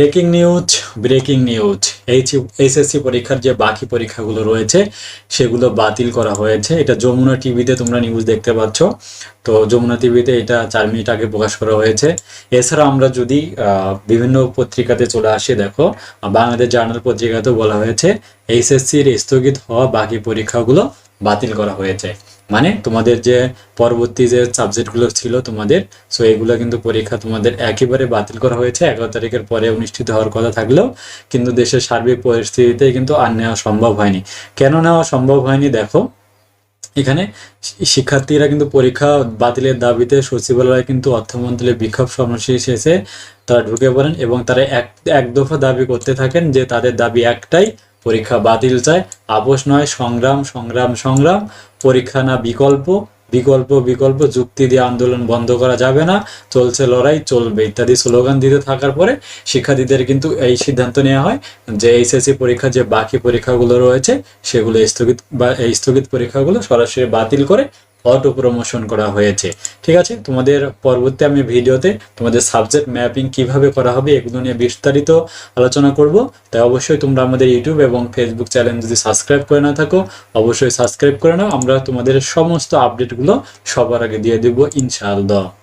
Breaking news breaking news. H HSC পরীক্ষার যে বাকি পরীক্ষাগুলো রয়েছে, সেগুলো বাতিল করা হয়েছে। এটা যমুনা টিভিতে তোমরা নিউজ দেখতে পাচ্ছ। তো যমুনা টিভিতে এটা চার মিনিট আগে প্রকাশ করা হয়েছে। এছাড়া আমরা যদি বিভিন্ন পত্রিকাতে চলে আসি, দেখো, বাংলাদেশ জার্নাল পত্রিকাতেও বলা হয়েছে এইচএসসির স্থগিত হওয়া বাকি পরীক্ষাগুলো বাতিল করা হয়েছে। মানে তোমাদের যে পরবর্তী যে সাবজেক্টগুলো ছিল তোমাদের সো এগুলো কিন্তু পরীক্ষা তোমাদের একেবারে বাতিল করা হয়েছে। এগারো তারিখের পরে অনুষ্ঠিত হওয়ার কথা থাকলেও কিন্তু দেশের সার্বিক পরিস্থিতিতে কিন্তু আর নেওয়া সম্ভব হয়নি। কেন নেওয়া সম্ভব হয়নি দেখো, এখানে শিক্ষার্থীরা কিন্তু পরীক্ষা বাতিলের দাবিতে সচিবালয়ে কিন্তু অর্থমন্ত্রীর বিক্ষোভ সমাবেশে শেষে তারা ঢুকে পড়েন এবং তারা এক এক দফা দাবি করতে থাকেন যে তাদের দাবি একটাই পরীক্ষা বাতিল চায় আপোষ নয়, সংগ্রাম সংগ্রাম সংগ্রাম। পরীক্ষা না বিকল্প বিকল্প বিকল্প। যুক্তি দিয়ে আন্দোলন বন্ধ করা যাবে না। চলছে লড়াই, চলবে ইত্যাদি স্লোগান দিতে থাকার পরে শিক্ষার্থীদের কিন্তু এই সিদ্ধান্ত নেওয়া হয় যে এইচএসসি পরীক্ষা, যে বাকি পরীক্ষাগুলো রয়েছে, সেগুলো স্থগিত বা এই স্থগিত পরীক্ষাগুলো সরাসরি বাতিল করে অটো প্রমোশন করা হয়েছে। ঠিক আছে? তোমাদের পরবর্তী আমি ভিডিওতে তোমাদের সাবজেক্ট ম্যাপিং কীভাবে করা হবে এগুলো নিয়ে বিস্তারিত আলোচনা করব। তাই অবশ্যই তোমরা আমাদের ইউটিউব এবং ফেসবুক চ্যানেল যদি সাবস্ক্রাইব করে না থাকো, অবশ্যই সাবস্ক্রাইব করে নাও। আমরা তোমাদের সমস্ত আপডেটগুলো সবার আগে দিয়ে দেবো ইনশাআল্লাহ।